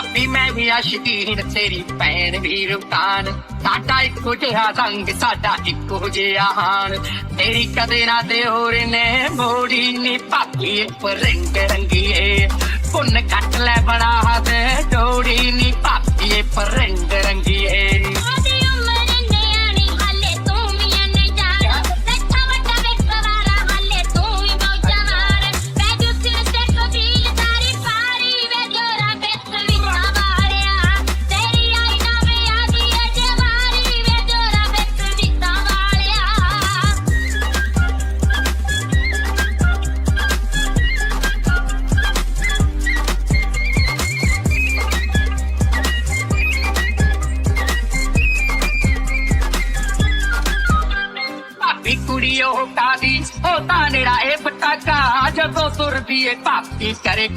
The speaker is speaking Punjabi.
ਭਾਬੀ ਮੈਂ ਵੀ ਆ ਸ਼ਕੀਨ ਤੇਰੀ ਭੈਣ ਵੀ ਰੁਕਾਨ ਸਾਡਾ ਇੱਕੋ ਜਿਹਾ ਰੰਗ ਸਾਡਾ ਇੱਕੋ ਜਿਹਾ ਹਾਣ ਤੇਰੀ ਕਦੇ ਨਾ ਤੇ ਹੋਰ ਨੇ ਮੋੜੀ ਨੀ ਭਾਬੀ, ਇੱਕ ਰੰਗ ਰੰਗੀਏ। ਪੁੰਨ ਕੱਟ ਲੈ ਬਣਾ ਭਾਬੀ ਕੁੜੀ ਉਹ ਕਾਦੀ ਉਹ ਤਾਂ ਨੇੜਾ ਇਹ ਪਟਾਕਾ। ਜਦੋਂ ਤੁਰਦੀ ਏ ਭਾਬੀ ਕਰੇ